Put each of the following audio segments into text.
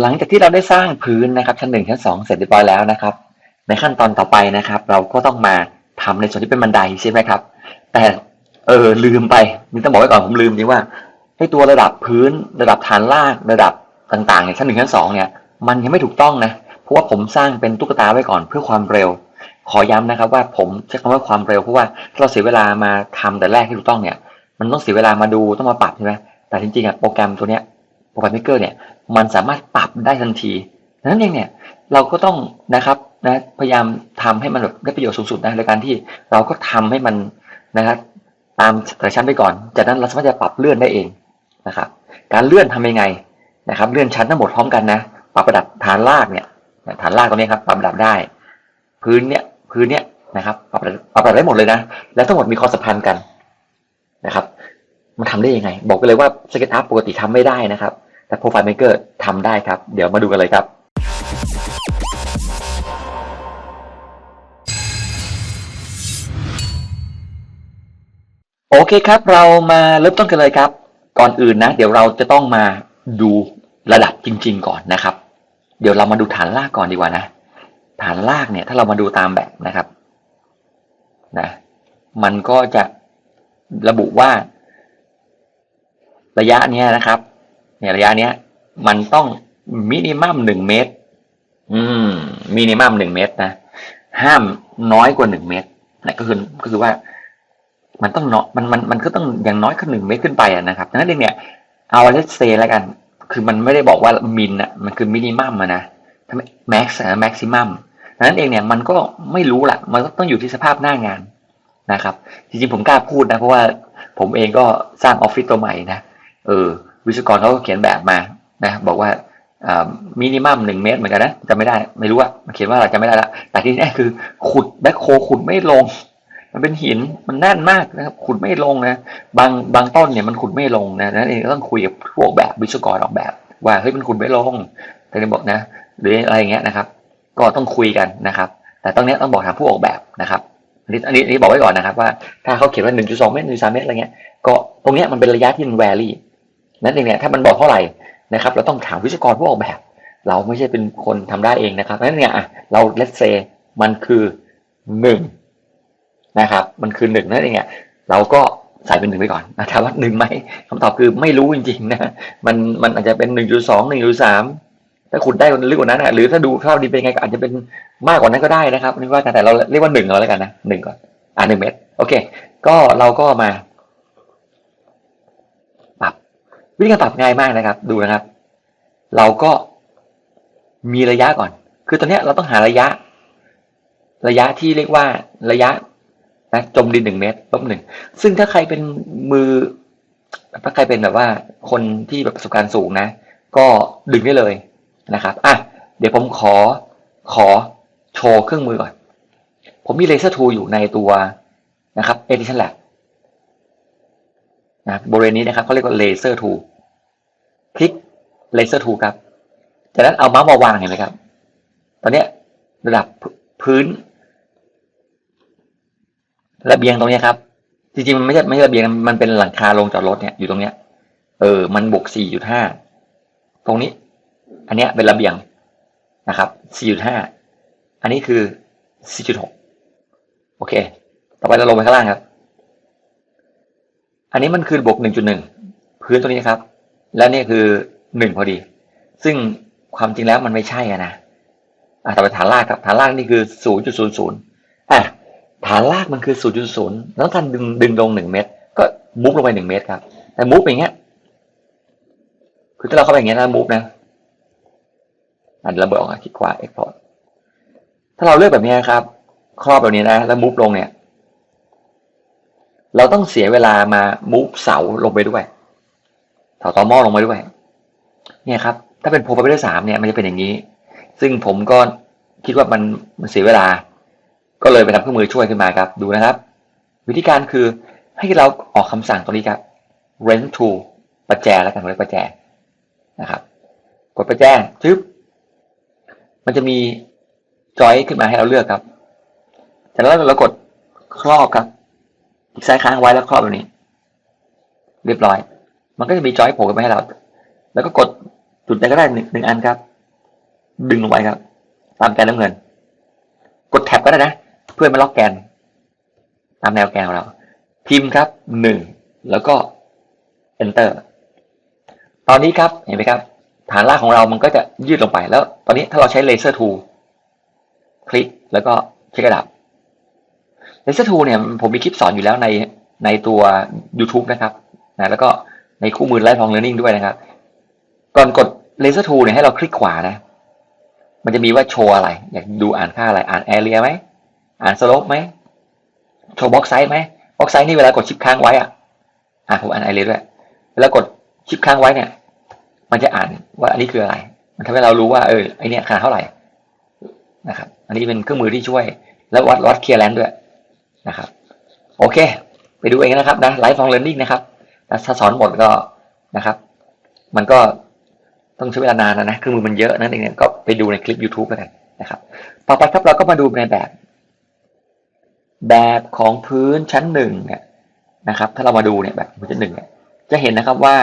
หลังจากที่เราได้สร้างพื้นนะครับชั้นหนึ่งชั้นสองเสร็จเรียบร้อยแล้วนะครับ ในขั้นตอนต่อไปนะครับ เราก็ต้องมาทำในส่วนที่เป็นบันไดใช่ไหมครับ แต่เออลืมไปนี่ต้องบอกไว้ก่อนผมลืมจริงว่าให้ตัวระดับพื้นระดับฐานลากระดับต่างๆเนี่ยชั้นหนึ่งชั้นสองเนี่ยมันยังไม่ถูกต้องนะเพราะว่าผมสร้างเป็นตุ๊กตาไว้ก่อนเพื่อความเร็ว ขอย้ำนะครับว่าผมใช้คำว่าความเร็วเพราะว่าถ้าเราเสียเวลามาทำแต่แรกที่ถูกต้องเนี่ย มันต้องเสียเวลามาดูต้องมาปรับใช่ไหมแต่จริงๆอะโปรแกรมตัวเนี้ย โปรแกรมเมเกอร์เนี่ยมันสามารถปรับได้ทันทีดังนั้นเองเนี่ยเราก็ต้องนะครับนะพยายามทำให้มันแบบได้ประโยชน์สูงสุดนะในการที่เราก็ทำให้มันนะครับตามแต่ชั้นไปก่อน จากนั้นเราสามารถจะปรับเลื่อนได้เองนะครับ การเลื่อนทำยังไงนะครับ เลื่อนชั้นทั้งหมดพร้อมกันนะปรับระดับฐานลากเนี่ยฐานลากตรงนี้ครับปรับระดับได้ พื้นเนี่ยพื้นเนี่ยนะครับปรับระดับปรับระดับได้หมดเลยนะ แล้วทั้งหมดมีความสัมพันธ์กันนะครับ มันทำได้ยังไง บอกไปเลยว่า SketchUp ปกติทำไม่ได้นะครับ แต่ Profile Maker ทำได้ครับ เดี๋ยวมาดูกันเลยครับ โอเคครับ เรามาเริ่มต้นกันเลยครับ ก่อนอื่นนะ เดี๋ยวเราจะต้องมาดูระดับจริง ๆ ก่อนนะครับ เดี๋ยวเรามาดูฐานลากก่อนดีกว่านะ ฐานลากเนี่ย ถ้าเรามาดูตามแบบนะครับนะมันก็จะระบุว่า ระยะเนี้ยนะครับ เนี่ยระยะเนี้ย มันต้องมินิมัมหนึ่งเมตร อืมมินิมัมหนึ่งเมตรนะห้ามน้อยกว่าหนึ่งเมตรนะก็คือก็คือว่า มันต้องเนาะมันมันมันก็ต้องอย่างน้อยก็หนึ่งเมตรขึ้นไปอะนะครับดังนั้นเองเนี่ยเอาเลสเซแล้วกัน คือมันไม่ได้บอกว่ามินอะมันคือมินิมัมอะนะถ้าแม็กซ์แม็กซิมัมดังนั้นเองเนี่ยมันก็ไม่รู้ละมันก็ต้องอยู่ที่สภาพหน้างานนะครับ จริงๆผมกล้าพูดนะ เพราะว่าผมเองก็สร้างออฟฟิศตัวใหม่นะเออ วิศวกรเขาก็เขียนแบบมานะบอกว่ามินิมัมหนึ่งเมตรเหมือนกันนะจำไม่ได้ไม่รู้ว่าเขียนว่าอะไรจำไม่ได้ละแต่ที่แน่คือขุดแบ็คโคขุดไม่ลง มันเป็นหินมันแน่นมากนะครับขุดไม่ลงนะบางบางต้นเนี่ยมันขุดไม่ลงนะนั่นเองต้องคุยกับพวกแบบวิศวกรออกแบบ ว่าเฮ้ยมันขุดไม่ลงแต่เนี่ยบอกนะ หรืออะไรอย่างเงี้ยนะครับ ก็ต้องคุยกันนะครับ แต่ตรงเนี้ยต้องบอกทางผู้ออกแบบนะครับอันนี้อันนี้อันนี้บอกไว้ก่อนนะครับว่าถ้าเขาเขียนว่า1.2เมตร1.3เมตรอะไรเงี้ยก็ตรงเนี้ยมันเป็นระยะที่มันแวรี่ นั่นเองเนี่ยถ้ามันบอกเท่าไหร่นะครับ เราต้องถามวิศวกรผู้ออกแบบ เราไม่ใช่เป็นคนทำได้เองนะครับนั่นเนี่ยเรา let's say มันคือหนึ่งนะครับมันคือหนึ่งนั่นเองเนี่ยเราก็ใส่เป็นหนึ่งไปก่อนนะถามว่าหนึ่งไหมคำตอบคือไม่รู้จริงๆนะมันมันอาจจะเป็นหนึ่งจุดสองหนึ่งจุดสามถ้าขุดได้ลึกกว่านั้นนะหรือถ้าดูข้าวดีเป็นไงก็อาจจะเป็นมากกว่านั้นก็ได้นะครับนี่ว่ากันแต่เราเรียกว่าหนึ่งเอาแล้วกันนะหนึ่งก่อนอ่าหนึ่งเมตรโอเค ก็เราก็มา ปรับ วิธีการปรับง่ายมากนะครับ ดูนะครับ เราก็มีระยะก่อน คือตอนนี้เราต้องหาระยะ ระยะที่เรียกว่าระยะนะจมดินหนึ่งเมตรลบหนึ่งซึ่งถ้าใครเป็นมือ ถ้าใครเป็นแบบว่าคนที่แบบประสบการณ์สูงนะ ก็ดึงได้เลยนะครับอะเดี๋ยวผมขอขอโชว์เครื่องมือก่อน ผมมีเลเซอร์ทูอยู่ในตัวนะครับ Edition Lab นะบริเวณนี้นะครับเขาเรียกว่าเลเซอร์ทูคลิกเลเซอร์ทูครับ จากนั้นเอาเมาส์มาวางเห็นไหมครับ ตอนนี้ระดับพื้นระเบียงตรงนี้ครับ จริงๆ มันไม่ใช่ไม่ใช่ระเบียงมันเป็นหลังคาลงจอดรถเนี่ยอยู่ตรงเนี้ย เออ มันบวกสี่จุดห้าตรงนี้ อันเนี้ยเป็นระเบียงนะครับสี่จุดห้าอันนี้คือสี่จุดหกโอเค ต่อไปเราลงไปข้างล่างครับ อันนี้มันคือบวกหนึ่งจุดหนึ่งพื้นตัวนี้ครับ และนี่คือหนึ่งพอดี ซึ่งความจริงแล้วมันไม่ใช่อะนะอะต่อไปฐานลากครับฐานลากนี่คือศูนย์จุดศูนย์ศูนย์อะฐานลากมันคือศูนย์จุดศูนย์แล้วการดึงดึงลงหนึ่งเมตร ก็มุฟลงไปหนึ่งเมตรครับ แต่มุฟอย่างเงี้ย คือถ้าเราเข้าไปอย่างเงี้ยนะมุฟนะอันระเบิดออกมาคลิกขวา export ถ้าเราเลือกแบบนี้ครับ ครอบแบบนี้นะ แล้วมุฟลงเนี่ย เราต้องเสียเวลามามุฟเสาลงไปด้วยเสาตอหม้อลงไปด้วย เนี่ยครับ ถ้าเป็นโปรไฟล์สามเนี่ยมันจะเป็นอย่างนี้ ซึ่งผมก็คิดว่ามันมันเสียเวลา ก็เลยไปทำเครื่องมือช่วยขึ้นมาครับ ดูนะครับ วิธีการคือให้เราออกคำสั่งตรงนี้ครับ rent to ประแจแล้วกันเรียกประแจนะครับ กดประแจจึ๊บมันจะมีจอยขึ้นมาให้เราเลือกครับจากนั้นเรากดครอบครับ คลิกซ้ายค้างไว้แล้วครอบแบบนี้ เรียบร้อย มันก็จะมีจอยโผล่ขึ้นมาให้เรา แล้วก็กดจุดไหนก็ได้หนึ่งหนึ่งอันครับ ดึงลงไปครับ ตามแกนน้ำเงิน กดแท็บก็ได้นะ เพื่อมาล็อกแกน ตามแนวแกนของเรา พิมพ์ครับหนึ่งแล้วก็ enter ตอนนี้ครับเห็นไหมครับ ฐานรากของเรามันก็จะยืดลงไปแล้ว ตอนนี้ถ้าเราใช้เลเซอร์ทูคลิกแล้วก็เช็คกระดับ เลเซอร์ทูเนี่ยผมมีคลิปสอนอยู่แล้วในในตัว YouTube นะครับนะแล้วก็ในคู่มือไลฟ์ของ Learning ด้วยนะครับ ก่อนกดเลเซอร์ทูเนี่ยให้เราคลิกขวานะ มันจะมีว่าโชว์อะไร อยากดูอ่านค่าอะไร อ่านแอเรียไหม อ่านสโลปไหม โชว์บ็อกไซส์ไหมบ็อกไซส์นี่เวลากดชิปค้างไว้อะ อ่าผมอ่านไอเรียด้วย เวลากดชิปค้างไว้เนี่ย มันจะอ่านว่าอันนี้คืออะไร มันทำให้เรารู้ว่าเออไอเนี้ยขนาดเท่าไหร่นะครับ อันนี้เป็นเครื่องมือที่ช่วย แล้ววัดวัดเคลียร์แลนด์ด้วย นะครับ โอเค ไปดูเองนะครับนะไลฟ์ฟองเรียนนิ่งนะครับถ้าสอนหมดก็นะครับ มันก็ต้องใช้เวลานานนะนะเครื่องมือมันเยอะนั่นเองก็ไปดูในคลิป YouTube กันนะครับ ต่อไปครับเราก็มาดูในแบบ แบบของพื้นชั้นหนึ่งเนี่ยนะครับ ถ้าเรามาดูเนี่ยแบบพื้นชั้นหนึ่งเนี่ยจะเห็นนะครับว่า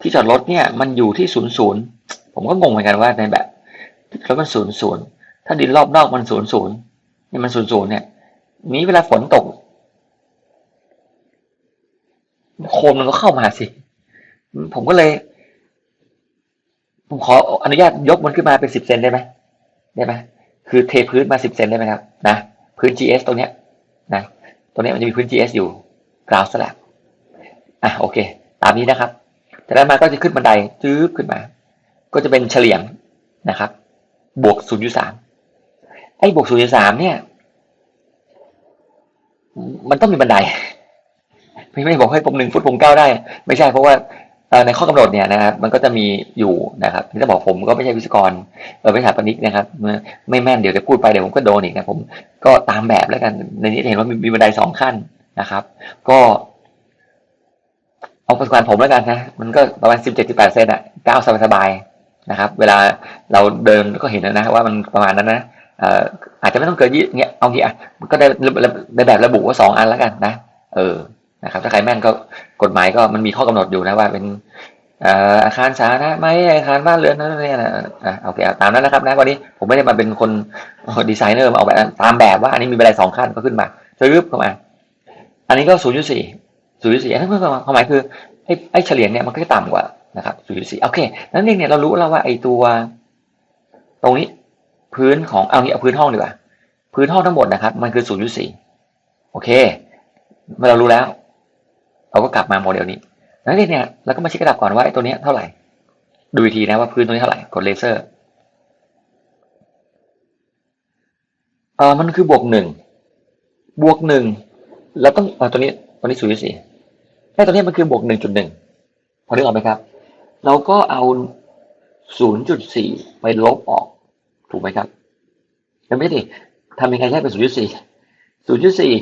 ที่จอดรถเนี่ยมันอยู่ที่ศูนย์ศูนย์ผมก็งงเหมือนกันว่าในแบบที่จอดรถมันศูนย์ศูนย์ถ้าดินรอบนอกมันศูนย์ศูนย์นี่มันศูนย์ศูนย์เนี่ย นี้เวลาฝนตก โคลนมันก็เข้ามาสิ ผมก็เลย ผมขออนุญาตยกมันขึ้นมาเป็นสิบเซนได้ไหมได้ไหมคือเทพื้นมาสิบเซนได้ไหมครับ นะพื้น GS ตรงเนี้ย นะตรงเนี้ยมันจะมีพื้น GS อยู่กราวสลับอะโอเค ตามนี้นะครับจากนั้นมาก็จะขึ้นบันไดจื๊บขึ้นมา ก็จะเป็นเฉลี่ยงนะครับ บวก0.3ไอ้บวก0.3เนี่ย มันต้องมีบันไดไม่ไม่บอกให้ผมหนึ่งฟุตผมเก้าได้ ไม่ใช่เพราะว่าในข้อกำหนดเนี่ยนะครับมันก็จะมีอยู่นะครับที่จะบอกผมก็ไม่ใช่วิศวกรเออวิชาปนิกนะครับไม่แม่นเดี๋ยวจะพูดไปเดี๋ยวผมก็โดนอีกนะผมก็ตามแบบแล้วกันในนี้เห็นว่ามีบันไดสองขั้นนะครับ ก็เอาประสบการณ์ผมแล้วกันนะมันก็ประมาณสิบเจ็ดสิบแปดเซนอะก้าวสบายๆนะครับ เวลาเราเดินก็เห็นนะ ว่ามันประมาณนั้นนะ อาจจะไม่ต้องเกินยี่เงี้ยเอางี้อะก็ได้ในแบบระบุว่าสองอันแล้วกันนะ เออนะครับ ถ้าใครแม่นก็กฎหมายก็มันมีข้อกำหนดอยู่นะว่าเป็นอาคารสาธารณะไหมอาคารบ้านเรือนนั่นนี่นะอ่าโอเคตามนั้นนะครับนะวันนี้ผมไม่ได้มาเป็นคนดีไซเนอร์มาออกแบบตามแบบว่าอันนี้มีบันไดสองขั้นก็ขึ้นมาซื้อเข้ามา อันนี้ก็ศูนย์จุดสี่ศูนย์จุดสี่นั่นความหมายคือไอ้ไอ้เฉลี่ยเนี่ยมันก็จะต่ำกว่านะครับศูนย์จุดสี่โอเค นั้นเองเนี่ยเรารู้แล้วว่าไอ้ตัว ตรงนี้ พื้นของเอางี้เอาพื้นห้องดีกว่าพื้นห้องทั้งหมดนะครับ มันคือศูนย์จุดสี่โอเค เมื่อเรารู้แล้ว เราก็กลับมาโมเดลนี้นั้นเองเนี่ยเราก็มาเช็คกระดับก่อนว่าไอ้ตัวนี้เท่าไหร่ ดูอีกทีนะว่าพื้นตัวนี้เท่าไหร่กดเลเซอร์เออมันคือบวกหนึ่งบวกหนึ่งเราต้องเอาตัวนี้ตัวนี้ศูนย์จุดสี่แค่ตัวนี้มันคือบวกหนึ่งจุดหนึ่งพอนึกออกไหมครับ เราก็เอาศูนย์จุดสี่ไปลบออก ถูกไหมครับยังไม่ดิทำยังไงให้เป็นศูนย์จุดสี่ศูนย์จุดสี่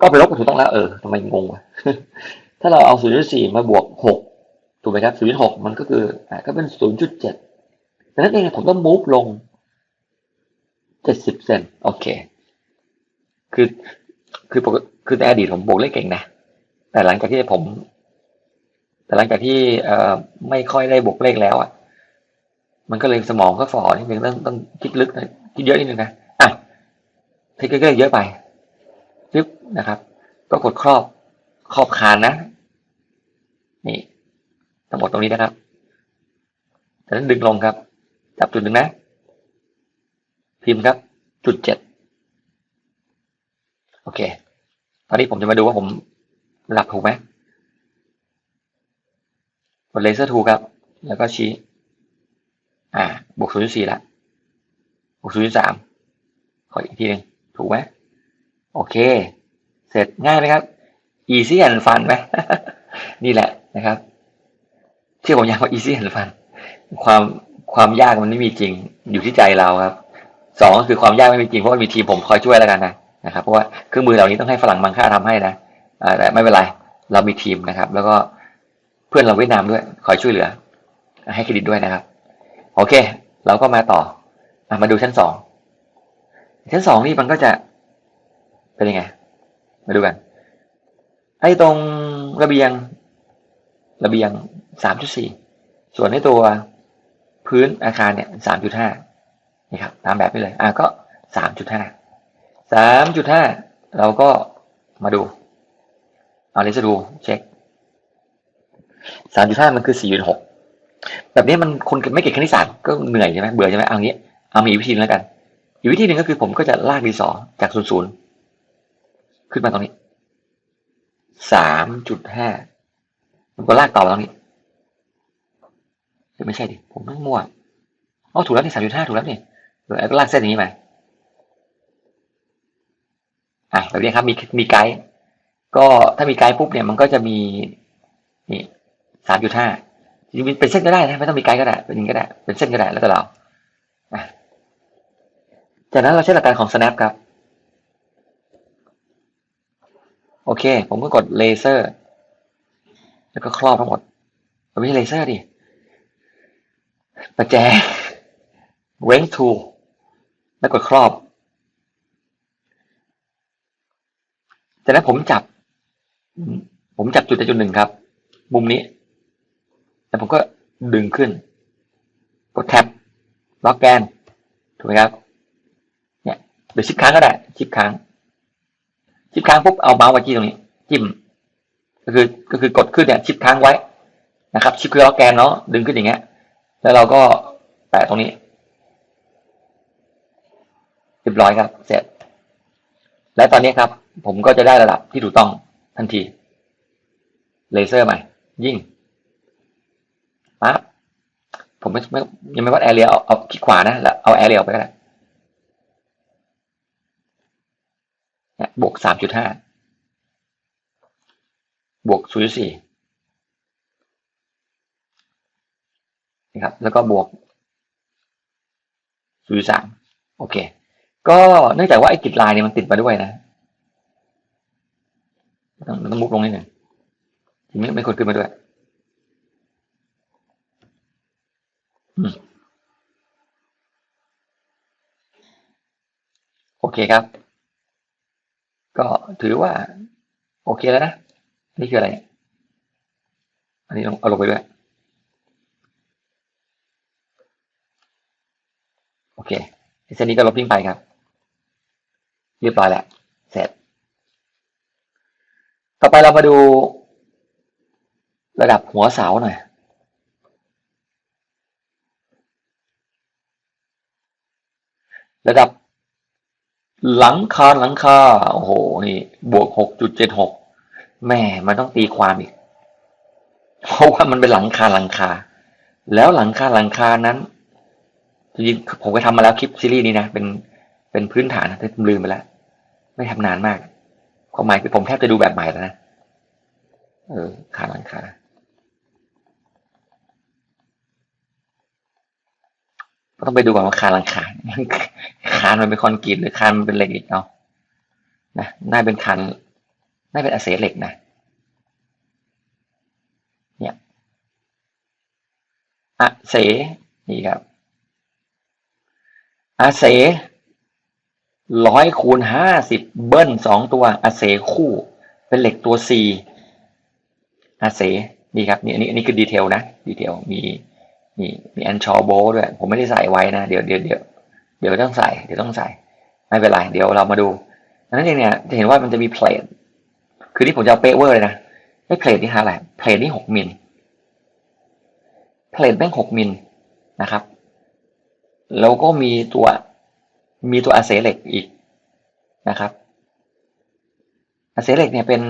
ก็ไปลบกับถูกต้องแล้วเออทำไมงงวะถ้าเราเอาศูนย์จุดสี่มาบวกหกถูกไหมครับศูนย์จุดหกมันก็คืออ่าก็เป็นศูนย์จุดเจ็ดดังนั้นเองผมต้องมูฟลงเจ็ดสิบเซนโอเค คือคือปกคือในอดีตผมบวกเลขเก่งนะ แต่หลังจากที่ผม แต่หลังจากที่เอ่อไม่ค่อยได้บวกเลขแล้วอะ มันก็เลยสมองก็ฝ่อนิดนึงต้องต้องคิดลึกนะคิดเยอะนิดนึงนะอะเทคนิคก็เยอะไปยึบนะครับ ก็กดครอบครอบคานนะ นี่ทั้งหมดตรงนี้นะครับจากนั้นดึงลงครับ จับจุดหนึ่งนะ พิมพ์ครับ จุดเจ็ดโอเค ตอนนี้ผมจะมาดูว่าผมหลักถูกไหมกดเลเซอร์ทูครับ แล้วก็ชี้ อ่า บวกศูนย์จุดสี่ละ บวกศูนย์จุดสามขออีกทีหนึ่งถูกไหมโอเค เสร็จง่ายไหมครับ easy and fun ไหม นี่แหละนะครับ ที่ผมอยากว่า easy and fun ความความยากมันไม่มีจริงอยู่ที่ใจเราครับสองก็คือความยากไม่มีจริงเพราะว่ามีทีมผมคอยช่วยแล้วกันนะนะครับ เพราะว่าเครื่องมือเหล่านี้ต้องให้ฝรั่งบางค่าทำให้นะแต่ไม่เป็นไรเรามีทีมนะครับ แล้วก็เพื่อนเราเวียดนามด้วยคอยช่วยเหลือ ให้เครดิตด้วยนะครับ โอเค เราก็มาต่ออมาดูชั้นสองชั้นสองนี่มันก็จะเป็นยังไง มาดูกัน ไอ้ตรงระเบียง ระเบียงสามจุดสี่ส่วนในตัวพื้นอาคารเนี่ยสามจุดห้านี่ครับตามแบบนี้เลย อะก็สามจุดห้าสามจุดห้าเราก็มาดู เอาเลเซอร์ดูเช็คสามจุดห้ามันคือสี่จุดหก แบบนี้มันคนไม่เก่งคณิตศาสตร์ก็เหนื่อยใช่ไหมเบื่อใช่ไหมเอางี้เอามีอีกวิธีนึงแล้วกัน อีกวิธีหนึ่งก็คือผมก็จะลากดีสอจากศูนย์ศูนย์ขึ้นมาตรงนี้สามจุดห้าผมก็ลากต่อมาตรงนี้หรือไม่ใช่ดิผมต้องมั่วอ๋อถูกแล้วนี่สามจุดห้าถูกแล้วนี่เออก็ลากเส้นอย่างนี้ไปอะแบบนี้ครับมีมีไกด์ก็ถ้ามีไกด์ปุ๊บเนี่ยมันก็จะมีนี่สามจุดห้า จริงเป็นเส้นก็ได้นะไม่ต้องมีไกด์ก็ได้เป็นอย่างก็ได้เป็นเส้นก็ได้แล้วแต่เราจากนั้นเราใช้หลักการของ snap ครับ โอเค ผมก็กดเลเซอร์ แล้วก็ครอบทั้งหมดไม่ใช่เลเซอร์ดิประแจเว้นทูแล้วกดครอบ จากนั้นผมจับ ผมจับจุดใดจุดหนึ่งครับ มุมนี้ แล้วผมก็ดึงขึ้น กดแท็บล็อกแกนถูกไหมครับ เนี่ยหรือชิปค้างก็ได้ ชิปค้าง ชิปค้างปุ๊บเอาเมาส์มาจี้ตรงนี้ จิ้ม ก็คือก็คือกดขึ้นเนี่ย ชิปค้างไว้นะครับ ชิปคือล็อกแกนเนาะดึงขึ้นอย่างเงี้ย แล้วเราก็แตะตรงนี้เรียบร้อยครับ เสร็จ และตอนนี้ครับ ผมก็จะได้ระดับที่ถูกต้องทันที เลเซอร์ใหม่ ยิ่ง ผมไม่ไม่ยังไม่วัดแอเรียเอาเอาคลิกขวานะแล้วเอาแอเรียออกไปก็ได้บวกสามจุดห้าบวกศูนย์สี่นะครับ แล้วก็บวกศูนย์สามโอเค ก็เนื่องจากว่าไอ้กิจลายเนี่ยมันติดมาด้วยนะต้องต้องมุกลงนิดหนึ่งทีนี้ไม่ควรขึ้นมาด้วย อืม โอเคครับ ก็ถือว่า โอเคแล้วนะ นี่คืออะไร อันนี้ลงเอาลงไปด้วย โอเคเส้นนี้ก็ลบทิ้งไปครับ เรียบร้อยแล้ว เสร็จ ต่อไปเรามาดูระดับหัวเสาหน่อย ระดับ หลังคาหลังคาโอ้โหนี่บวกหกจุดเจ็ดหกแม่มันต้องตีความอีก เพราะว่ามันเป็นหลังคาหลังคา แล้วหลังคาหลังคานั้นจริงผมก็ทำมาแล้วคลิปซีรีส์นี้นะเป็นเป็นพื้นฐานนะแต่ลืมไปแล้วไม่ทำนานมากความหมายคือผมแทบจะดูแบบใหม่แล้วนะเออคาหลังคา ก็ต้องไปดูก่อนว่าคานหลังคาคานมันเป็นคอนกรีตหรือคานมันเป็นเหล็กอีกเนาะนะน่าเป็นคานน่าเป็นอาเสเหล็กนะเนี่ยอาเสนี่ครับอาเสร้อยคูณห้าสิบเบิ้ลสองตัวอาเสคู่ เป็นเหล็กตัว C อาเสนี่ครับนี่อันนี้อันนี้คือดีเทลนะดีเทลมี มีมีแอนชอโบด้วย ผมไม่ได้ใส่ไว้นะ เดี๋ยวเดี๋ยวเดี๋ยวเดี๋ยวต้องใส่ เดี๋ยวต้องใส่ ไม่เป็นไร เดี๋ยวเรามาดูดังนั้นเองเนี่ยจะเห็นว่ามันจะมีเพลทคือที่ผมจะเอาเปเวอร์เลยนะไอ้เพลทนี่ฮะอะไรเพลทนี่หกมิลเพลทแม่งหกมิลนะครับ แล้วก็มีตัวมีตัวอาเซเล็กอีกนะครับอาเซเล็กเนี่ยเป็น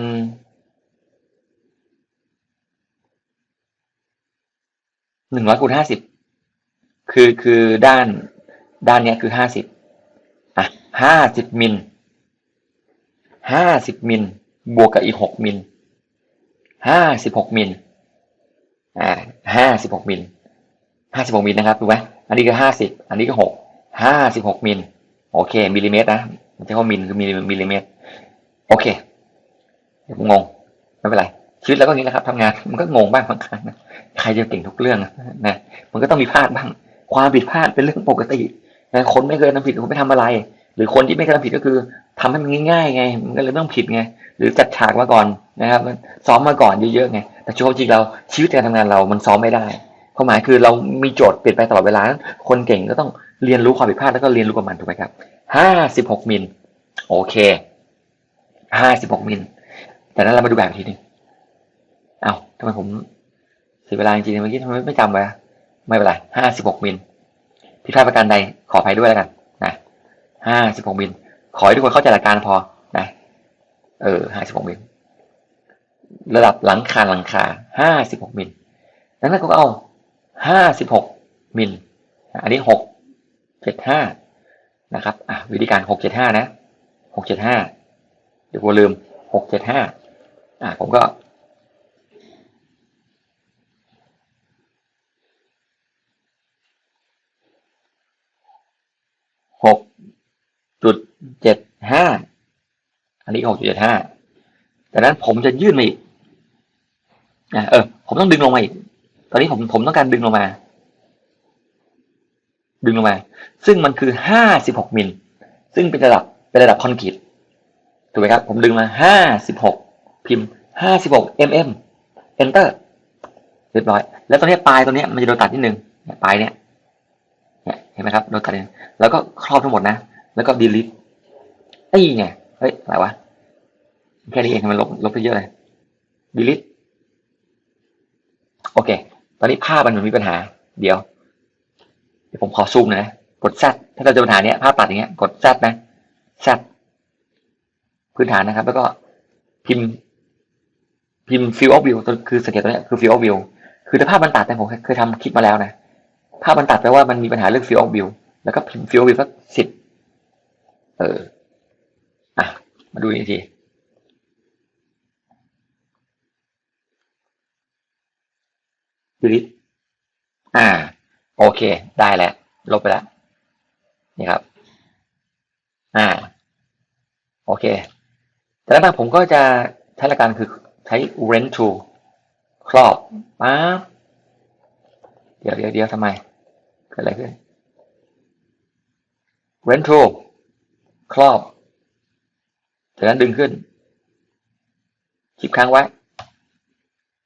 หนึ่งร้อยคูณห้าสิบคือคือด้านด้านเนี้ยคือห้าสิบอะห้าสิบมิลห้าสิบมิลบวกกับอีกหกมิลห้าสิบหกมิลอ่าห้าสิบหกมิลห้าสิบหกมิลนะครับถูกไหมอันนี้ก็ห้าสิบอันนี้ก็หกห้าสิบหกมิลโอเคมิลลิเมตรนะมันจะว่ามิลคือมิลมิลลิเมตรโอเคเดี๋ยวงงไม่เป็นไร ชีวิตเราก็งนี้แหละครับทำงานมันก็งงบ้างบางครั้งนะใครจะเก่งทุกเรื่องนะนะมันก็ต้องมีพลาดบ้าง ความผิดพลาดเป็นเรื่องปกตินะคนไม่เคยทำผิดคนไม่ทำอะไร หรือคนที่ไม่เคยทำผิดก็คือทำให้มันง่ายๆไง มันก็เลยไม่ต้องผิดไงหรือจัดฉากมาก่อนนะครับซ้อมมาก่อนเยอะๆไงแต่ชีวิตจริงเราชีวิตการทำงานเรามันซ้อมไม่ได้ความหมายคือเรามีโจทย์เปลี่ยนไปตลอดเวลา คนเก่งก็ต้องเรียนรู้ความผิดพลาดแล้วก็เรียนรู้กับมันถูกไหมครับห้าสิบหกมิล โอเคห้าสิบหกมิล แต่นั้นเรามาดูแบบทีนึง อาทำไมผมเสียเวลาจริงๆเมื่อกี้ทำไมไม่จำไว้ไม่เป็นไรห้าสิบหกมิลผิดพลาดประการใดขออภัยด้วยแล้วกันนะห้าสิบหกมิลขอให้ทุกคนเข้าใจหลักการพอนะเออห้าสิบหกมิลระดับหลังคาหลังคาห้าสิบหกมิลดังนั้นก็เอาห้าสิบหกมิลอันนี้หกเจ็ดห้านะครับอะวิธีการหกเจ็ดห้านะหกเจ็ดห้าเดี๋ยวผมลืมหกเจ็ดห้าอะผมก็ หกจุดเจ็ดห้า อันนี้ หกจุดเจ็ดห้าจากนั้นผมจะยื่นมาอีกอะเออ ผมต้องดึงลงมาอีก ตอนนี้ผมผมต้องการดึงลงมา ดึงลงมา ซึ่งมันคือห้าสิบหกมิล ซึ่งเป็นระดับเป็นระดับคอนกรีตถูกไหมครับ ผมดึงมาห้าสิบหกพิมพ์ห้าสิบหก mm enter เรียบร้อย แล้วตอนนี้ปลายตัวนี้มันจะโดนตัดนิดนึงปลายเนี้ยเนี่ยเห็นไหมครับโดนตัดนิดนึงแล้วก็ครอบทั้งหมดนะ แล้วก็ delete ไอ้ไง เฮ้ย อะไรวะ แค่นี้เองทำไมลบลบไปเยอะเลย delete โอเค ตอนนี้ภาพมันมีปัญหา เดี๋ยว เดี๋ยวผมขอซูมหน่อยนะ กด Z ถ้าเราเจอปัญหาเนี้ย ภาพตัดอย่างเงี้ย กด Z นะ Z พื้นฐานนะครับ แล้วก็พิมพ์ พิมพ์ field of view ตัวคือสังเกตตัวเนี้ยคือ field of view คือถ้าภาพมันตัดเนี่ผมเคยทำคลิปมาแล้วนะ ภาพมันตัดแปลว่ามันมีปัญหาเรื่อง field of view แล้วก็พิมพ์ field of view สักสิบเออ อะ มาดูอีกที delete อ่า โอเค ได้แล้ว ลบไปแล้ว นี่ครับ อ่า โอเค แต่แล้วผมก็จะใช้หลักการคือใช้ rent to ครอบป๊าบเดี๋ยวเดี๋ยวเดี๋ยวทำไม เกิดอะไรขึ้น rent to ครอบจากนั้นดึงขึ้นคลิปค้างไว้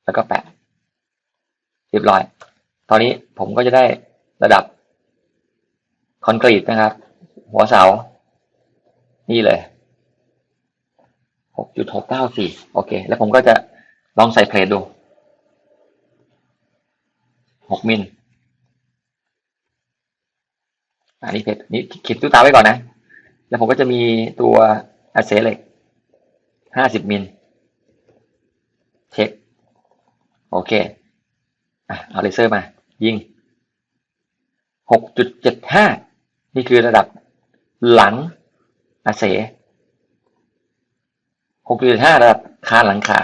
แล้วก็แปะ เรียบร้อย ตอนนี้ผมก็จะได้ระดับคอนกรีตนะครับ หัวเสา นี่เลยหกจุดหกเก้าสี่โอเค แล้วผมก็จะลองใส่เพลทดูหกมิลอันนี้เพจนี้ขีดตู้ตาไว้ก่อนนะ แล้วผมก็จะมีตัวอาเซเล็กห้าสิบมิล เช็ค โอเค อะเอาเลเซอร์มา ยิงหกจุดเจ็ดห้านี่คือระดับหลังอาเซหกจุดห้าระดับคานหลังคา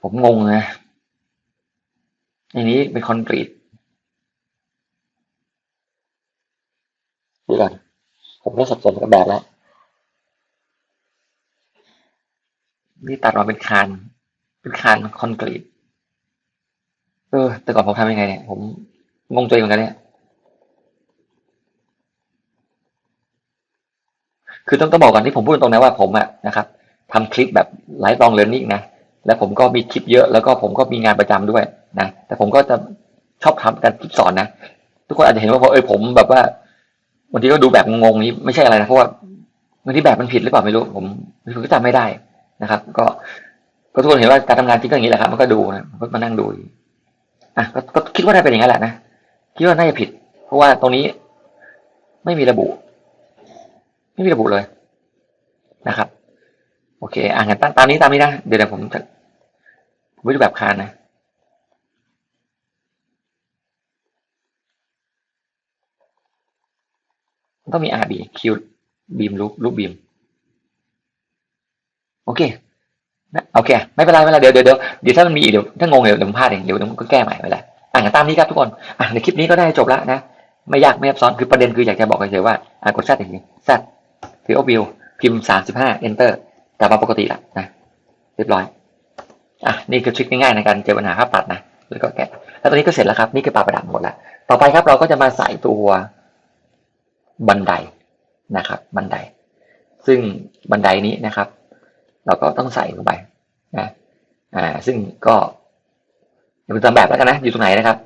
ผมงงนะอันนี้เป็นคอนกรีตดูก่อนผมเริ่มสับสนกับแบบแล้ว นี่ตัดมาเป็นคาน เป็นคานคอนกรีต เออ แต่ก่อนผมทำยังไงเนี่ย ผมงงตัวเองเหมือนกันเนี่ย คือต้องต้องบอกก่อนที่ผมพูดตรงนะว่าผมอะนะครับทำคลิปแบบไลฟ์ลองเรียนนิ่งนะ แล้วผมก็มีคลิปเยอะ แล้วก็ผมก็มีงานประจำด้วยนะ แต่ผมก็จะชอบทำการคลิปสอนนะ ทุกคนอาจจะเห็นว่าเพราะเออผมแบบว่าบางทีก็ดูแบบงงนี้ไม่ใช่อะไรนะ เพราะว่าบางทีแบบมันผิดหรือเปล่าไม่รู้ ผมผมก็จำไม่ได้นะครับ ก็ ก็ทุกคนเห็นว่าการทำงานจริงก็อย่างนี้แหละครับมันก็ดูนะมันก็มานั่งดูอะก็ก็คิดว่าน่าเป็นอย่างนั้นแหละนะคิดว่าน่าจะผิด เพราะว่าตรงนี้ไม่มีระบุ ไม่มีระบุเลยนะครับ โอเค อ่านกันตามนี้ตามนี้นะเดี๋ยวผมจะผมดูแบบคานนะต้องมี RB Q บีมรูปรูปบีม โอเค นะโอเค ไม่เป็นไรไม่เป็นไรเดี๋ยวเดี๋ยวเดี๋ยวเดี๋ยวถ้ามันมีอีกเดี๋ยวถ้างงเดี๋ยวเดี๋ยวผมพลาดเองเดี๋ยวผมก็แก้ใหม่ไปแล้วอ่านตามนี้ครับทุกคนอะในคลิปนี้ก็ได้จบแล้วนะไม่ยากไม่ซับซ้อนคือประเด็นคืออยากจะบอกเฉยๆว่าอ่ากดแซดอย่างนี้แซดฟิโอวิวพิมพ์สามสิบห้า enter กลับมาปกติละนะเรียบร้อยอะนี่คือทริคง่ายๆในการเจอปัญหาภาพตัดนะแล้วก็แกะแล้วตอนนี้ก็เสร็จแล้วครับนี่คือปลาประดับหมดแล้วต่อไปครับเราก็จะมาใส่ตัวบันไดนะครับ บันได ซึ่งบันไดนี้นะครับ เราก็ต้องใส่ลงไปนะอ่าซึ่งก็เดี๋ยวผมเติมแบบแล้วกันนะอยู่ตรงไหนนะครับ